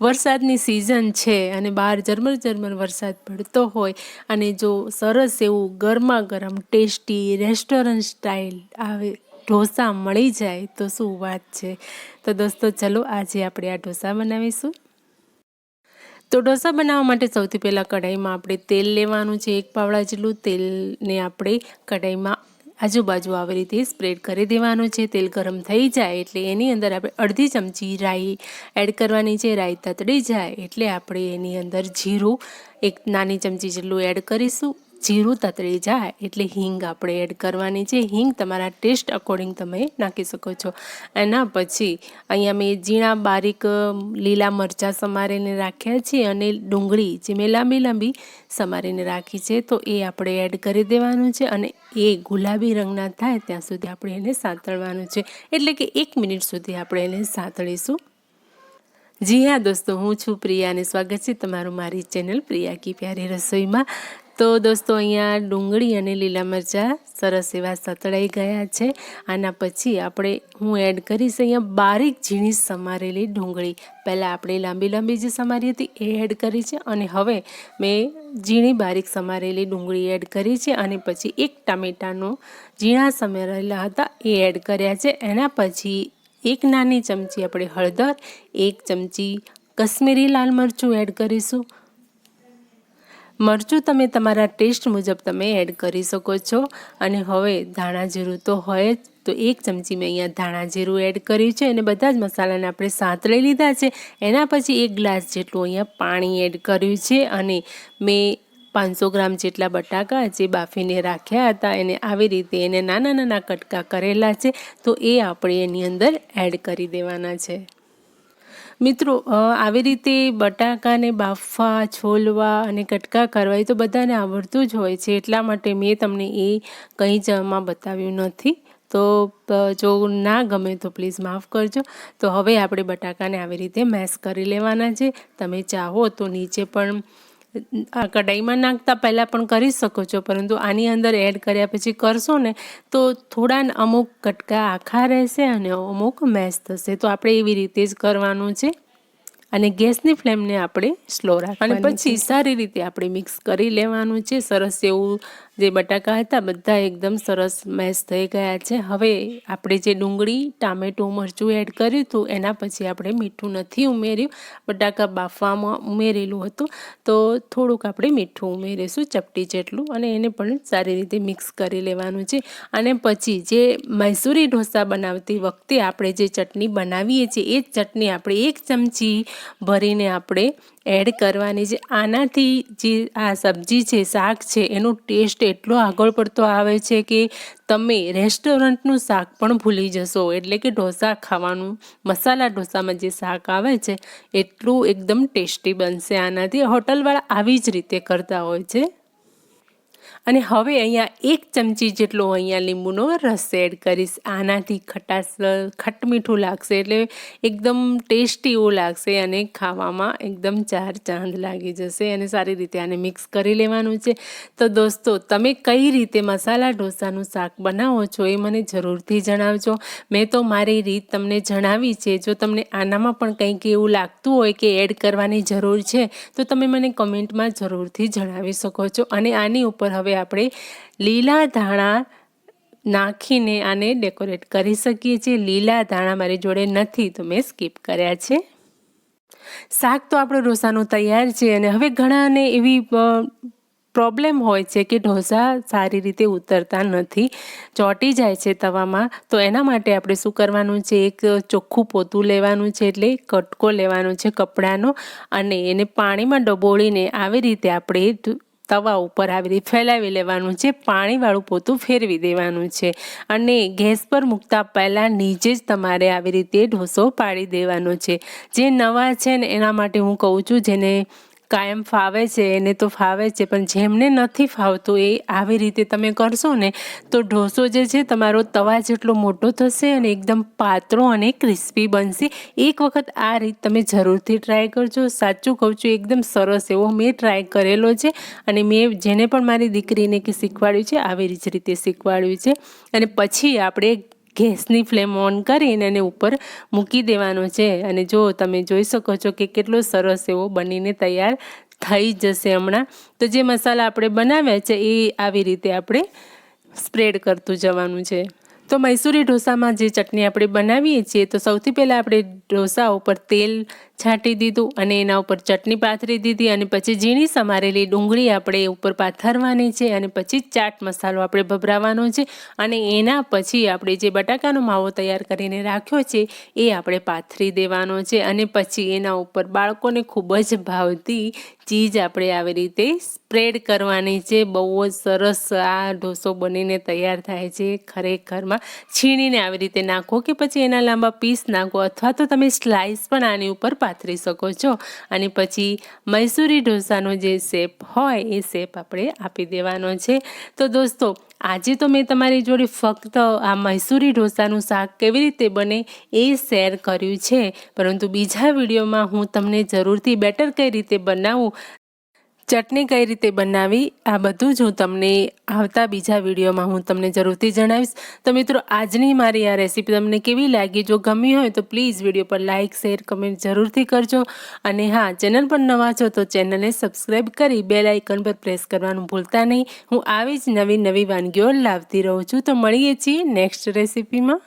વરસાદની સિઝન છે અને બહાર ઝરમર ઝરમર વરસાદ પડતો હોય અને જો સરસ એવું ગરમા ગરમ ટેસ્ટી રેસ્ટોરન્ટ સ્ટાઇલ આવે, ઢોસા મળી જાય, તો શું વાત છે? તો દોસ્તો, ચલો આજે આપણે આ ઢોસા બનાવીશું. તો ઢોસા બનાવવા માટે સૌથી પહેલાં કઢાઈમાં આપણે તેલ લેવાનું છે. એક પાવડા જેટલું તેલને આપણે કઢાઈમાં આજુબાજુ આવી રીતે સ્પ્રેડ કરી દેવાનું છે. તેલ ગરમ થઈ જાય એટલે એની અંદર આપણે અડધી ચમચી રાઈ એડ કરવાની છે. રાઈ તતડી જાય એટલે આપણે એની અંદર જીરું એક નાની ચમચી જેટલું એડ કરીશું. જીરું તતળી જાય એટલે હિંગ આપણે એડ કરવાની છે. હિંગ તમારા ટેસ્ટ અકોર્ડિંગ તમે નાખી શકો છો. એના પછી અહીંયા મેં ઝીણા, બારીક, લીલા મરચાં સમારીને રાખ્યા છે અને ડુંગળી જે મેં લાંબી લાંબી સમારીને રાખી છે તો એ આપણે એડ કરી દેવાનું છે અને એ ગુલાબી રંગના થાય ત્યાં સુધી આપણે એને સાંતળવાનું છે. એટલે કે એક મિનિટ સુધી આપણે એને સાંતળીશું. જી હા દોસ્તો, હું છું પ્રિયા અને સ્વાગત છે તમારું મારી ચેનલ પ્રિયા કી પ્યારી રસોઈમાં. તો દોસ્તો, અહીંયા ડુંગળી અને લીલા મરચાં સરસ એવા સતળાઈ ગયા છે. આના પછી આપણે હું એડ કરીશ અહીંયા બારીક ઝીણી સમારેલી ડુંગળી. પહેલાં આપણે લાંબી લાંબી જે સમારી હતી એ એડ કરી છે અને હવે મેં ઝીણી બારીક સમારેલી ડુંગળી એડ કરી છે અને પછી એક ટામેટાનો ઝીણા સમારેલા હતા એ એડ કર્યા છે. એના પછી એક નાની ચમચી આપણે હળદર, એક ચમચી કશ્મીરી લાલ મરચું એડ કરીશું. મરચું તમે તમારા ટેસ્ટ મુજબ તમે એડ કરી શકો છો. અને હવે ધાણા જીરું તો હોય જ, તો એક ચમચી મેં અહીંયા ધાણા જીરું એડ કર્યું છે અને બધા જ મસાલાને આપણે સાંતળી લીધા છે. એના પછી એક ગ્લાસ જેટલું અહીંયા પાણી એડ કર્યું છે અને મેં પાંચસો ગ્રામ જેટલા બટાકા જે બાફીને રાખ્યા હતા એને આવી રીતે એને નાના નાના કટકા કરેલા છે. તો એ આપણે એની અંદર એડ કરી દેવાના છે. મિત્રો આવી રીતે બટાકાને બાફવા, છોલવા અને કટકા કરવા એ તો બધાને આવડતું જ હોય છે. એટલા માટે મેં તમને એ કંઈ જમાં બતાવ્યું નથી. તો જો ના ગમે તો પ્લીઝ માફ કરજો. તો હવે આપણે બટાકાને આવી રીતે મેશ કરી લેવાના છે. તમે ચાહો તો નીચે પણ આ કઢાઈમાં નાખતા પહેલાં પણ કરી શકો છો, પરંતુ આની અંદર એડ કર્યા પછી કરશો ને, તો થોડા અમુક કટકા આખા રહેશે અને અમુક મેશ થશે. તો આપણે એવી રીતે જ કરવાનું છે. અને ગેસની ફ્લેમને આપણે સ્લો રાખવાની પછી સારી રીતે આપણે મિક્સ કરી લેવાનું છે. સરસ એવું જે બટાકા હતા, બધા એકદમ સરસ મેશ થઈ ગયા છે. હવે આપણે જે ડુંગળી, ટામેટું, મરચું એડ કર્યું હતું, એના પછી આપણે મીઠું નથી ઉમેર્યું. બટાકા બાફવામાં ઉમેરેલું હતું. તો થોડુંક આપણે મીઠું ઉમેરીશું, ચપટી જેટલું, અને એને પણ સારી રીતે મિક્સ કરી લેવાનું છે. અને પછી જે મૈસૂરી ઢોસા બનાવતી વખતે આપણે જે ચટણી બનાવીએ છીએ, એ ચટણી આપણે એક ચમચી ભરીને આપણે એડ કરવાની છે. આનાથી જે આ સબ્જી છે, શાક છે, એનો ટેસ્ટ એટલો આગળ પડતો આવે છે કે તમે રેસ્ટોરન્ટનું શાક પણ ભૂલી જશો. એટલે કે ઢોસા ખાવાનું, મસાલા ઢોસામાં જે શાક આવે છે, એટલું એકદમ ટેસ્ટી બનશે. આનાથી હોટલવાળા આવી જ રીતે કરતા હોય છે. અને હવે અહીંયા એક ચમચી જેટલો અહીંયા લીંબુનો રસ એડ કરીશ. આનાથી ખટાશ, ખટમીઠું લાગશે એટલે એકદમ ટેસ્ટી એવું લાગશે અને ખાવામાં એકદમ ચાર ચાંદ લાગી જશે અને સારી રીતે આને મિક્સ કરી લેવાનું છે. તો દોસ્તો, તમે કઈ રીતે મસાલા ઢોસાનું શાક બનાવો છો એ મને જરૂરથી જણાવજો. મેં તો મારી રીત તમને જણાવી છે. જો તમને આનામાં પણ કંઈક એવું લાગતું હોય કે એડ કરવાની જરૂર છે, તો તમે મને કમેન્ટમાં જરૂરથી જણાવી શકો છો. અને આની ઉપર હવે હવે આપણે લીલા ધાણા નાખીને આને ડેકોરેટ કરી શકીએ છીએ. લીલા ધાણા મારી જોડે નથી, તો મેં સ્કીપ કર્યા છે. શાક તો આપણું ઢોસાનું તૈયાર છે અને હવે ઘણાને એવી પ્રોબ્લેમ હોય છે કે ઢોસા સારી રીતે ઉતરતા નથી. ચોંટી જાય છે તવામાં, તો એના માટે આપણે શું કરવાનું છે? એક ચોખ્ખું પોતું લેવાનું છે, એટલે કટકો લેવાનો છે કપડાનો અને એને પાણીમાં ડબોળીને આવી રીતે આપણે તવા ઉપર આવી રીતે ફેલાવી લેવાનું છે, પાણીવાળું પોતું ફેરવી દેવાનું છે અને ગેસ પર મૂકતા પહેલાં નીચે જ તમારે આવી રીતે ઢોસો પાડી દેવાનો છે. જે નવા છે ને એના માટે હું કહું છું જેને કાયમ ફાવે છે, એને તો ફાવે છે, પણ જેમને નથી ફાવતું એ આવી રીતે તમે કરશો ને, તો ઢોસો જે છે તમારો તવા જેટલો મોટો થશે અને એકદમ પાતળો અને ક્રિસ્પી બનશે. એક વખત આ રીત તમે જરૂરથી ટ્રાય કરજો. સાચું કહું છું, એકદમ સરસ એવો મેં ટ્રાય કરેલો છે અને મેં જેને પણ મારી દીકરીને કે શીખવાડ્યું છે, આવી જ રીતે શીખવાડ્યું છે. અને પછી આપણે ગેસની ફ્લેમ ઓન કરીને એને ઉપર મૂકી દેવાનો છે. અને જો તમે જોઈ શકો છો કે કેટલો સરસ એવો બનીને તૈયાર થઈ જશે હમણાં. તો જે મસાલા આપણે બનાવ્યા છે એ આવી રીતે આપણે સ્પ્રેડ કરતું જવાનું છે. તો મૈસૂરી ઢોસામાં જે ચટણી આપણે બનાવીએ છીએ, તો સૌથી પહેલાં આપણે ઢોસા ઉપર તેલ છાંટી દીધું અને એના ઉપર ચટણી પાથરી દીધી અને પછી ઝીણી સમારેલી ડુંગળી આપણે ઉપર પાથરવાની છે અને પછી ચાટ મસાલો આપણે ભભરાવાનો છે અને એના પછી આપણે જે બટાકાનો માવો તૈયાર કરીને રાખ્યો છે એ આપણે પાથરી દેવાનો છે અને પછી એના ઉપર બાળકોને ખૂબ જ ભાવતી ચીજ આપણે આવી રીતે સ્પ્રેડ કરવાની છે. બહુ જ સરસ આ ઢોસો બનીને તૈયાર થાય છે ખરેખરમાં. છીણીને આવી રીતે નાખો કે પછી એના લાંબા પીસ નાખો અથવા તો તમે સ્લાઇસ પણ આની ઉપર પાથરી શકો છો. અને પછી મૈસૂરી ઢોસાનો જે શેપ હોય એ શેપ આપણે આપી દેવાનો છે. તો દોસ્તો, આજે તો મેં તમારી જોડે ફક્ત આ મૈસૂરી ઢોસાનું શાક કેવી રીતે બને એ શેર કર્યું છે. પરંતુ બીજા વિડીયોમાં હું તમને જરૂરથી બેટર કઈ રીતે બનાવું ચટણી કઈ રીતે બનાવી, આ બધું જ હું તમને આવતા બીજા વિડીયોમાં હું તમને જરૂરથી જણાવીશ. તો મિત્રો, આજની મારી આ રેસીપી તમને કેવી લાગી? જો ગમી હોય તો પ્લીઝ વીડિયો પર લાઇક શેર, કમેન્ટ જરૂરથી કરજો. અને હા, ચેનલ પર નવા છો તો ચેનલને સબસ્ક્રાઈબ કરી બેલ આઇકન પર પ્રેસ કરવાનું ભૂલતા નહીં. હું આવી જ નવી નવી વાનગીઓ લાવતી રહું છું. તો મળીએ છીએ નેક્સ્ટ રેસીપીમાં.